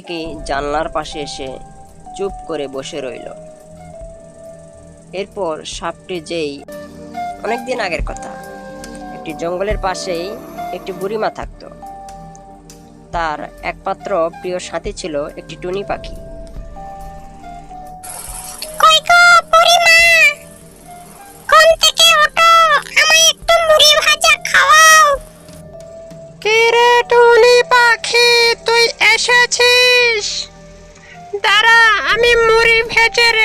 থেকে জানলার পাশে এসে চুপ করে বসে রইল। এরপর সাপটি যেই অনেকদিন আগের কথা, একটি জঙ্গলের পাশেই একটি বুড়িমা থাকতো। তার একমাত্র প্রিয় সাথী ছিল একটি টুনি পাখি।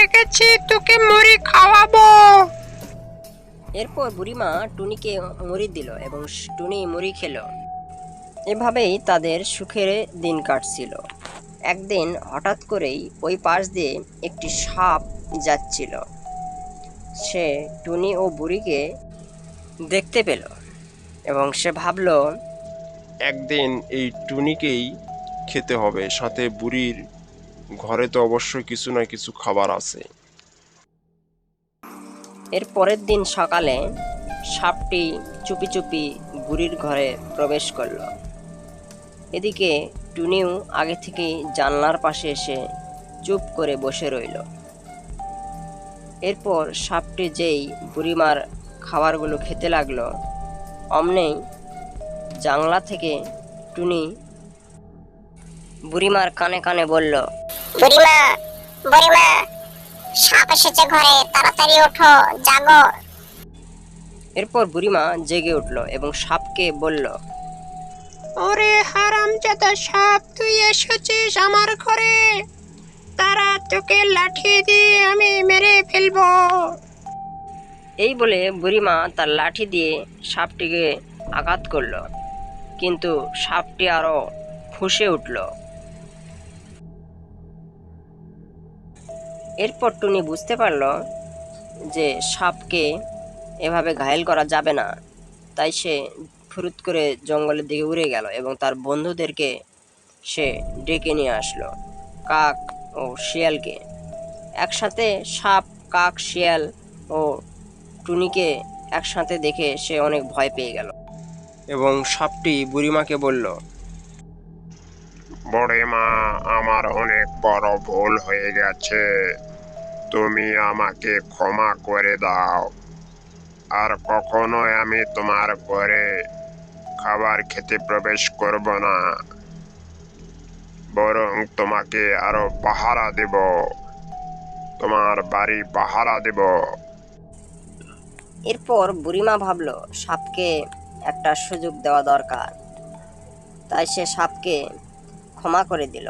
রেখেছি তোকে মুড়ি খাওয়াবো। এরপর বুড়িমা টুনিকে মুড়ি দিল এবং টুনি মুড়ি খেলো। এভাবেই তাদের সুখের দিন কাটছিল। একদিন হঠাৎ করেই ওই পাশ দিয়ে একটি সাপ যাচ্ছিল। সে টুনি ও বুড়িকে দেখতে পেল এবং সে ভাবলো একদিন এই টুনিকেই খেতে হবে সাথে বুড়ির ঘরে তো অবশ্যই কিছু না কিছু খাবার আছে। এর পরের দিন সকালে সাপটি চুপি চুপি বুড়ির ঘরে প্রবেশ করল। এদিকে টুনিও আগে থেকেই জানলার পাশে এসে চুপ করে বসে রইল। এরপর সাপটি যেই বুড়িমার খাবারগুলো খেতে লাগল অমনেই জানলা থেকে টুনি বুড়িমার কানে কানে বলল বুড়িমা বুড়িমা সাপ এসেছে ঘরে তাড়াতাড়ি ওঠো জাগো। এরপর বুড়িমা জেগে উঠল এবং সাপকে বলল ওরে হারামজাদা সাপ তুই এসেছিস আমার ঘরে। তারা তোকে লাঠি দিয়ে আমি মেরে ফেলব। এই বলে বুড়িমা তার লাঠি দিয়ে সাপটিকে আঘাত করল কিন্তু সাপটি আরও ফুঁসে উঠল। এরপর টুনি বুঝতে পারল যে সাপকে এভাবে ঘায়েল করা যাবে না। তাই সে ফুরুত করে জঙ্গলের দিকে উড়ে গেল এবং তার বন্ধুদেরকে সে ডেকে নিয়ে আসলো, কাক ও শিয়ালকে। একসাথে সাপ, কাক, শিয়াল ও টুনিকে একসাথে দেখে সে অনেক ভয় পেয়ে গেল। এবং সাপটি বুড়িমাকে বলল বড়ে মা আমার অনেক বড় ভুল হয়ে গেছে। তুমি আমাকে ক্ষমা করে দাও। আর কখনোই আমি তোমার ঘরে খাবার খেতে প্রবেশ করব না। বরং তোমাকে আরও পাহারা দেব। তোমার বাড়ি পাহারা দেব। এরপর বুড়িমা ভাবলো, সাপকে একটা সুযোগ দেওয়া দরকার। তাই সে সাপকে ক্ষমা করে দিল।